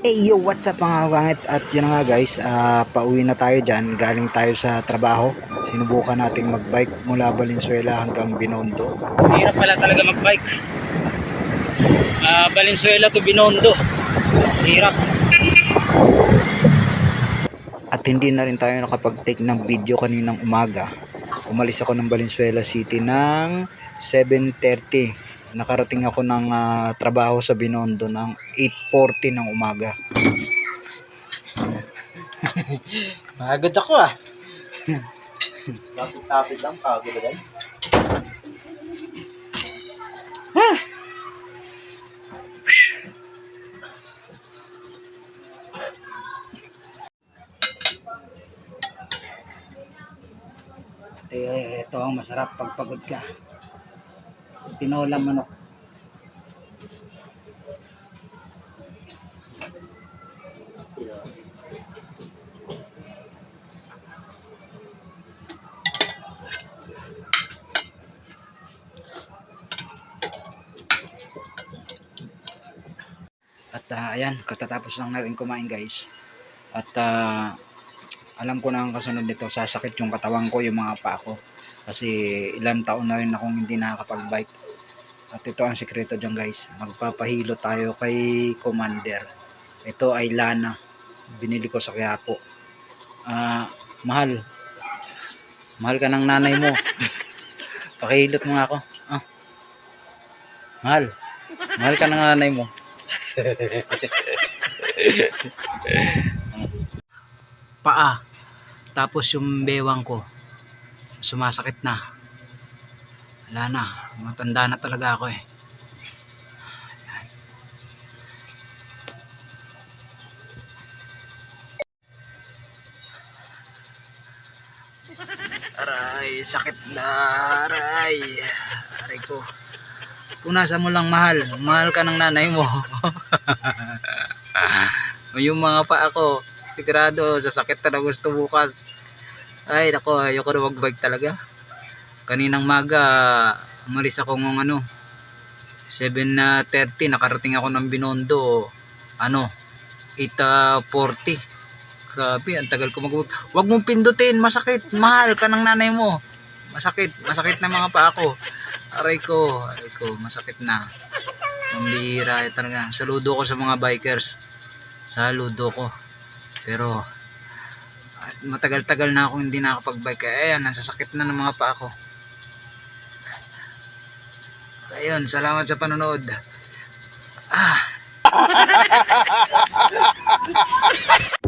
Hey yo, what's up mga kagangit? At yun nga guys, ah, pauwi na tayo dyan. Galing tayo sa trabaho. Sinubukan nating magbike mula Valenzuela hanggang Binondo. Hirap pala talaga magbike. Ah, Valenzuela to Binondo. Hirap. At hindi na rin tayo nakapag-take ng video kaninang umaga. Umalis ako ng Valenzuela City ng 7.30. Nakarating ako ng ah, trabaho sa Binondo ng 8.40 ng umaga. Pagod ako ah. Tapit-tapit lang, pagod agad. Eh, ito ang masarap pag pagod ka. Tinolang manok. At ah, ayan, katatapos lang natin kumain guys. At ah, alam ko na ang kasunod nito, sasakit yung katawan ko, yung mga paa ko. Kasi ilang taon na rin akong hindi nakakapag-bike. At ito ang sikreto dyan guys. Magpapahilo tayo kay Commander. Ito ay lana. Binili ko sa Quiapo. Ah, mahal. Mahal ka ng nanay mo. Pakihilot mo nga ako. Ah. Mahal. Mahal ka ng nanay mo. paa. Tapos yung bewang ko, sumasakit na. Wala na. Matanda na talaga ako eh. Aray, sakit na. Aray. Aray ko. Punasan mo lang mahal. Mahal ka ng nanay mo. yung mga paa ko, sigurado, sasakit na gusto bukas. Ay, nako, ayoko na magbike talaga. Kaninang maga, umalis ako ng ano, 7.30, nakarating ako ng Binondo, ano, 8.40. Grabe, ang tagal ko mag Huwag mong pindutin, masakit, mahal ka ng nanay mo. Masakit, masakit na mga paa ko. Aray ko, aray ko, masakit na. Mambihira eh, talaga. Saludo ko sa mga bikers. Saludo ko. Pero, at matagal-tagal na akong hindi nakapag-bike. Kaya ayan, nasasakit na ng mga paa ko. Ayun, salamat sa panonood. Ah.